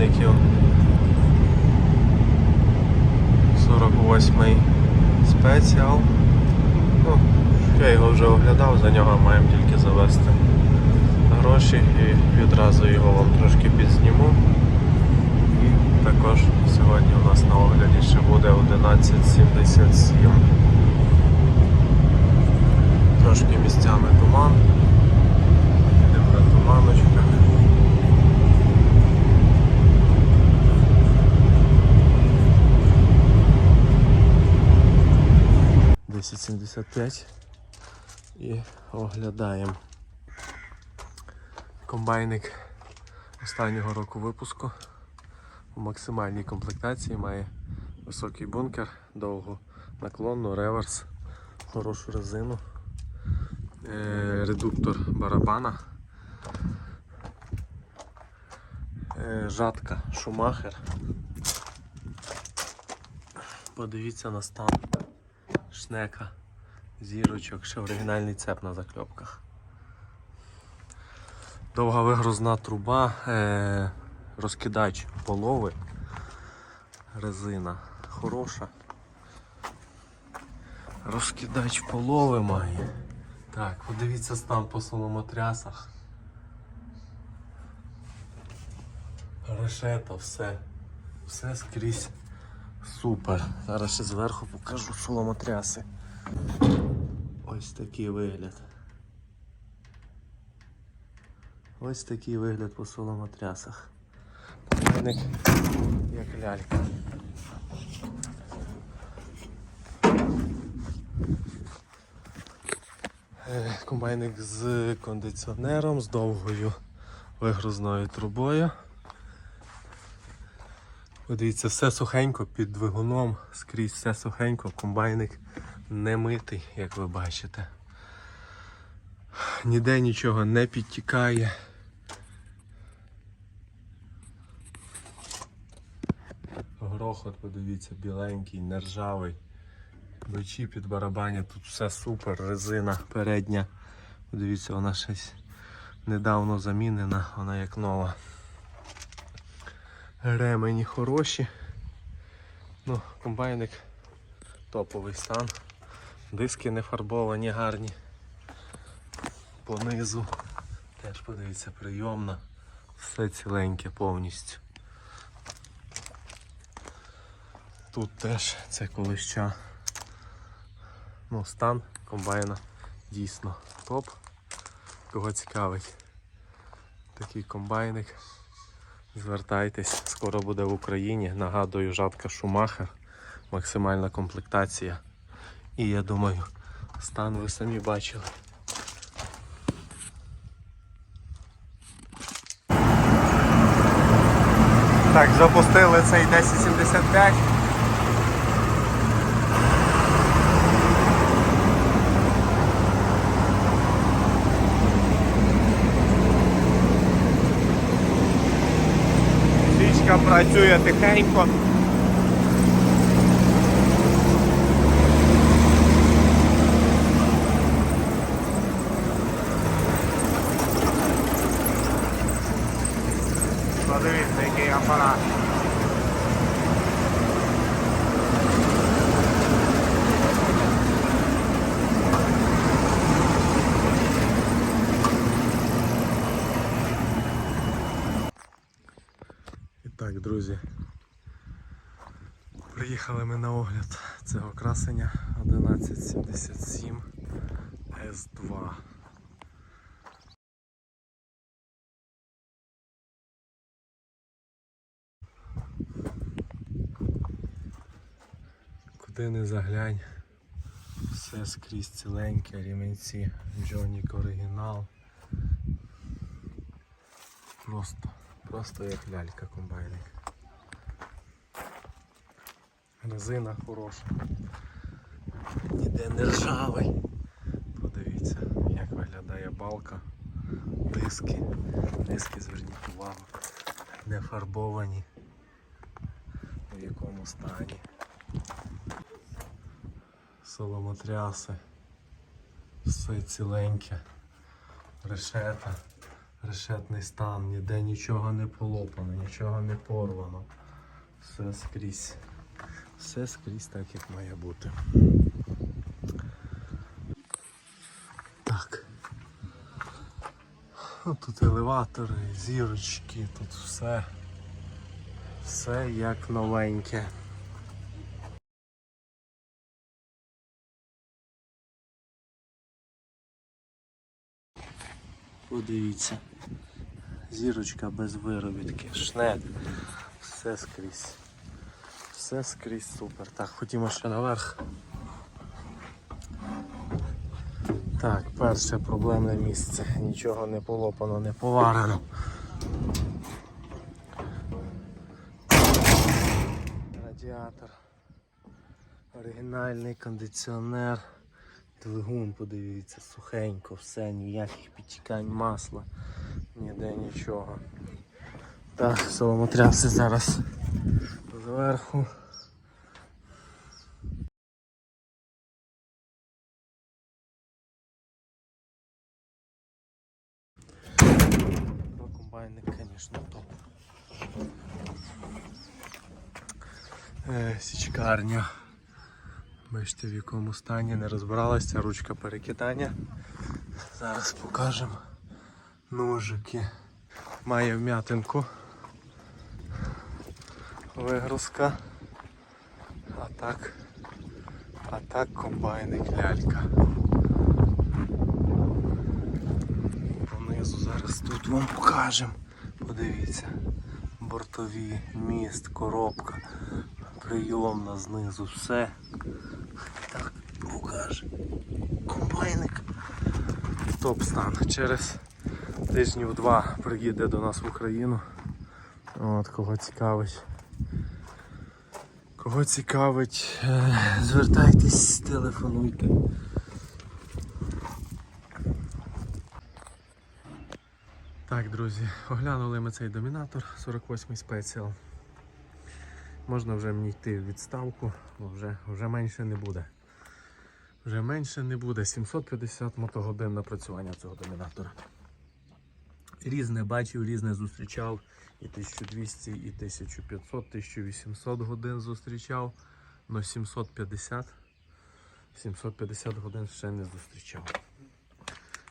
Комбайників. 48-й спеціал. Ну, я його вже оглядав, за нього маємо тільки завести гроші і відразу його вам трошки підзніму. І також сьогодні у нас на огляді ще буде 1177. Трошки місцями туман. Йдемо на туманочках. Десять сімдесят і оглядаємо комбайник останнього року випуску. У максимальній комплектації має високий бункер, довгу наклонну, реверс, хорошу резину, е, редуктор барабана, е, жатка Шумахер. Подивіться на стан шнека, зірочок, ще оригінальний цеп на закльопках. Довга вигрузна труба, е, розкидач полови, резина хороша. Розкидач полови має. Так, подивіться стан по соломотрясах. Решета, все. Все скрізь супер. Зараз ще зверху покажу соломотряси. Ось такий вигляд. Ось такий вигляд по соломотрясах. Комбайник як лялька. Е, Комбайник з кондиціонером, з довгою вигрузною трубою. Подивіться, все сухенько під двигуном, скрізь все сухенько, комбайник не митий, як ви бачите. Ніде нічого не підтікає. Грохот, подивіться, біленький, нержавий. Ключі під барабані, тут все супер, резина передня. Подивіться, вона щось недавно замінена, вона як нова. Ремені хороші. Ну, комбайник топовий стан. Диски не фарбовані, гарні. Понизу. Теж подивіться, прийомна. Все ціленьке повністю. Тут теж це колища. Ну, стан комбайна дійсно топ. Кого цікавить такий комбайник. Звертайтесь, скоро буде в Україні. Нагадую, жатка Шумахер, максимальна комплектація. І я думаю, стан ви самі бачили. Так, запустили цей 1075. Свічка працює тихенько. Подивіться, який апарат. І друзі. Приїхали ми на огляд цього красення 1177 S2. Куди не заглянь, все скрізь ціленьке, рівенці, Джонік оригінал. просто, просто як лялька комбайник. Резина хороша. Ніде не ржавий. Подивіться, як виглядає балка. Диски. Диски, зверніть увагу. Не фарбовані. В якому стані. Соломотряси. Все ціленьке. Решета. Решетний стан, ніде нічого не полопано, нічого не порвано. Все скрізь. Все скрізь так, як має бути. Так. Ну, тут елеватори, зірочки, тут все. Все як новеньке. Подивіться. Зірочка без виробітки, шнек. Все скрізь. Все скрізь супер. Так, ходімо ще наверх. Так, перше проблемне місце. Нічого не полопано, не поварено. Радіатор. Оригінальний кондиціонер. Двигун, подивіться, сухенько, все, ніяких підтікань масла, ніде нічого. Так, соломотряси зараз зверху. Комбайник, звісно, топ. Е, січкарня. Бачите, в якому стані не розбиралася ручка перекидання. Зараз покажемо ножики. Має вм'ятинку. Вигрузка. А так. А так комбайник лялька. Понизу зараз тут вам покажемо. Подивіться. Бортові, міст, коробка, прийомна знизу, все. Комбайник. Топ стан. Через тижнів два приїде до нас в Україну. От, кого цікавить. Кого цікавить, е, звертайтесь, телефонуйте. Так, друзі, оглянули ми цей домінатор 48 Special. Можна вже мені йти в відставку, бо вже, вже менше не буде. Вже менше не буде. 750 мотогодин напрацювання цього домінатора. Різне бачив, різне зустрічав. І 1200, і 1500, 1800 годин зустрічав. Но 750. 750 годин ще не зустрічав.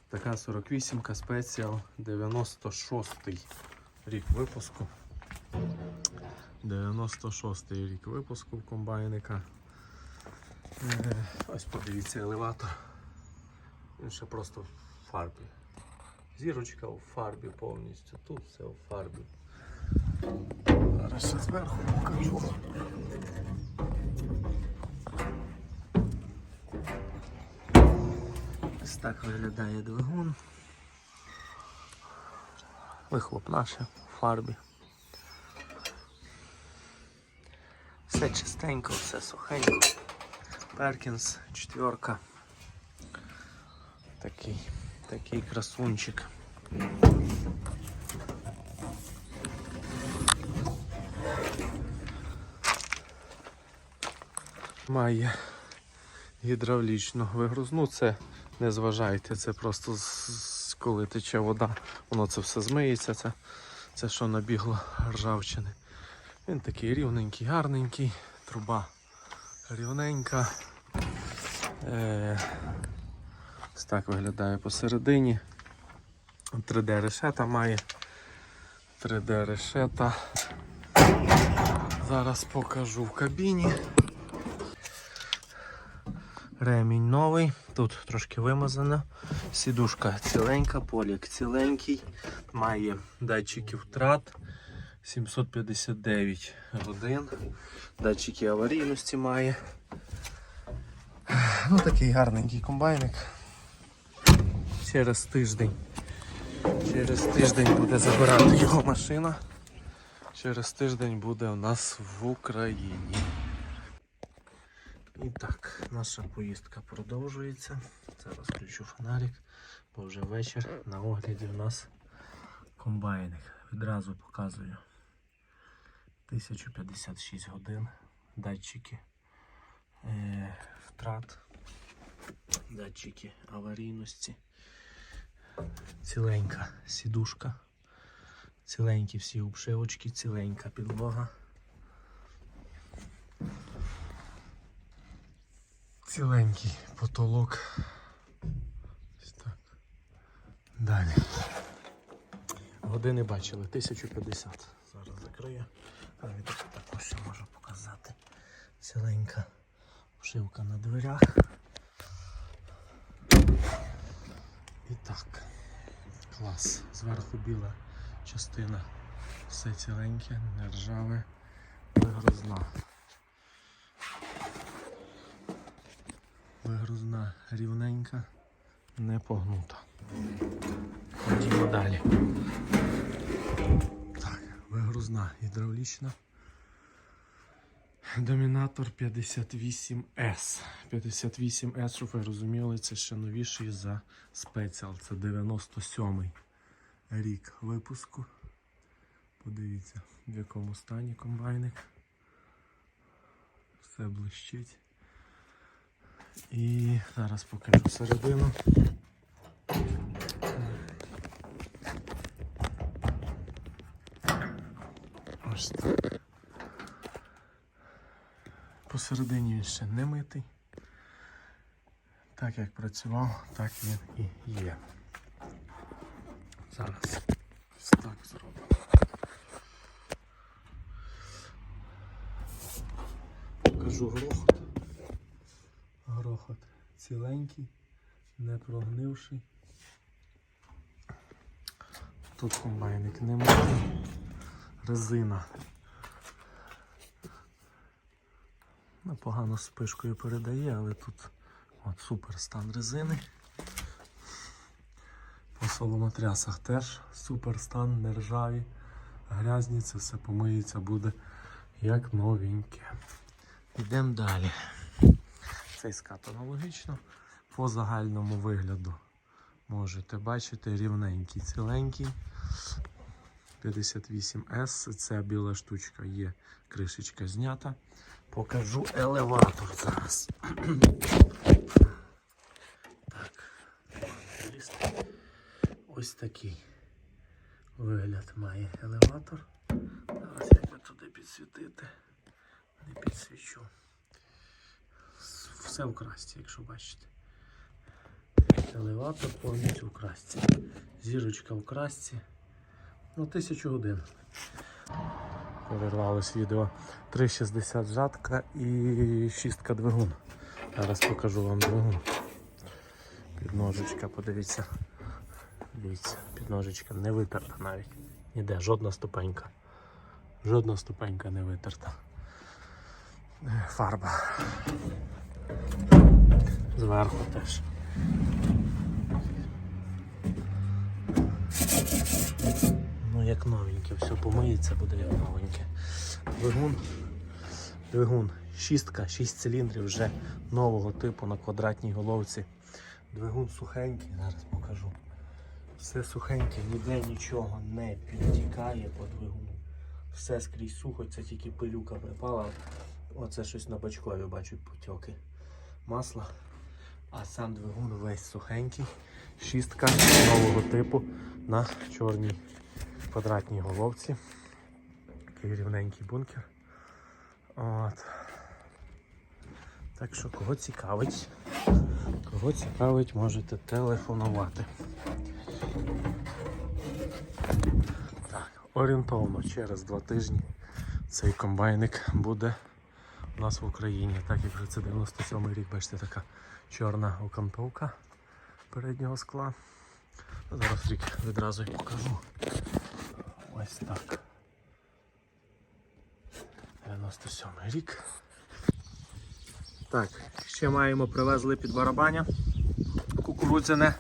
Така 48 Special 96 рік випуску. 96-й рік випуску в комбайника. Е, Ось подивіться елеватор. Він ще просто в фарбі. Зірочка у фарбі повністю. Тут все у фарбі. Зараз ще зверху покажу. Ось так виглядає двигун. Вихлоп наше в фарбі. Все чистенько, все сухенько. Перкінс, четверка. Такий, такий красунчик. Має гідравлічну вигрузну. Це не зважайте, це просто з- коли тече вода, воно це все змиється. Це, це що набігло ржавчини. Він такий рівненький, гарненький, труба рівненька. Е, ось так виглядає посередині. 3D решета має. 3D решета. Зараз покажу в кабіні. Ремінь новий, тут трошки вимазано. Сідушка ціленька, полік ціленький, має датчики втрат 759 годин. Датчики аварійності має. Ну такий гарненький комбайник. Через тиждень Через тиждень буде забирати його машина. Через тиждень буде у нас в Україні. І так, наша поїздка продовжується. Зараз включу фонарик, бо вже вечір на огляді у нас комбайник. Відразу показую. 1056 годин. Датчики е, втрат, датчики аварійності. Ціленька сідушка. Ціленькі всі обшивочки, ціленька підлога. Ціленький потолок. Ось так. Далі. Години бачили, 1050. Зараз закрию. Але так також можу показати. Ціленька обшивка на дверях. І так. Клас. Зверху біла частина. Все ціленьке, не ржаве, вигрузна. Вигрузна рівненька, не погнута. Ходімо далі. Так, вигрузна гідравлічна. Домінатор 58S. 58S, щоб ви розуміли, це ще новіший за спеціал. Це 97-й рік випуску. Подивіться, в якому стані комбайник. Все блищить. І зараз покажу середину. Ось так. Посередині він ще не митий. Так як працював, так він і є. Зараз так зробимо. Покажу грохот. Грохот ціленький, не прогнивший. Тут комбайник не митий. Резина. Непогано з пишкою передає, але тут от супер стан резини. По соломотрясах теж супер стан, не ржаві, грязні, це все помиється, буде як новеньке. Йдемо далі. Цей скат аналогічно. По загальному вигляду можете бачити рівненький, ціленький. 58S, ця біла штучка є, кришечка знята. Покажу елеватор зараз. так. Ось такий вигляд має елеватор. Зараз як би туди підсвітити. Не підсвічу. Все в якщо бачите. Елеватор повністю в. Зірочка в. Ну, тисячу годин. Перервалось відео 3,60 жатка і 6 двигун. Зараз покажу вам двигун. Підножечка, подивіться. Дивіться, підножечка не витерта навіть. Ніде, жодна ступенька. Жодна ступенька не витерта. Фарба. Зверху теж. Як новеньке, все помиється, буде як новеньке. Двигун. Двигун. Шістка, 6 циліндрів вже нового типу на квадратній головці. Двигун сухенький, зараз покажу. Все сухеньке, ніде нічого не підтікає по двигуну. Все скрізь сухо, це тільки пилюка припала. Оце щось на бачкові бачу потьоки масла. А сам двигун весь сухенький. Шістка нового типу на чорній квадратній головці. Такий рівненький бункер. От. Так що кого цікавить, кого цікавить, можете телефонувати. Так, орієнтовно через два тижні цей комбайник буде у нас в Україні. Так як вже це 97 рік, бачите, така чорна окантовка переднього скла. Зараз рік відразу і покажу. Ось так. 97 рік. Так, ще маємо привезли під барабаня. кукурудзяне.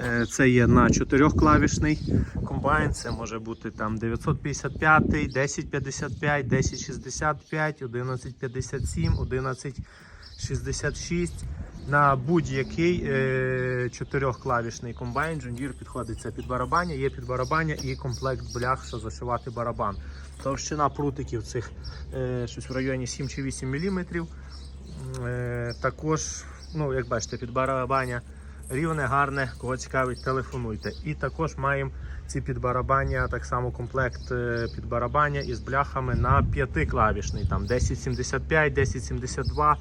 Е, Це є на чотирьохклавішний комбайн. Це може бути там 955, 1055, 1065, 1157, 1166. На будь-який е, чотирьохклавішний комбайн Deere підходить це під барабання, є під барабання і комплект блях, що зашивати барабан. Товщина прутиків цих е, щось в районі 7 чи 8 мм. Е, також, ну, як бачите, під барабання рівне, гарне, кого цікавить, телефонуйте. І також маємо ці підбарабання, так само комплект е, підбарабання із бляхами на п'ятиклавішний, там 1075, 1072.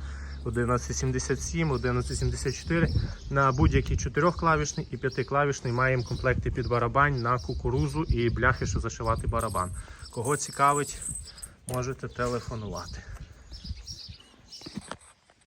1177, 1174 на будь-який чотирьохклавішний і п'ятиклавішний маємо комплекти під барабань на кукурузу і бляхи, що зашивати барабан. Кого цікавить, можете телефонувати.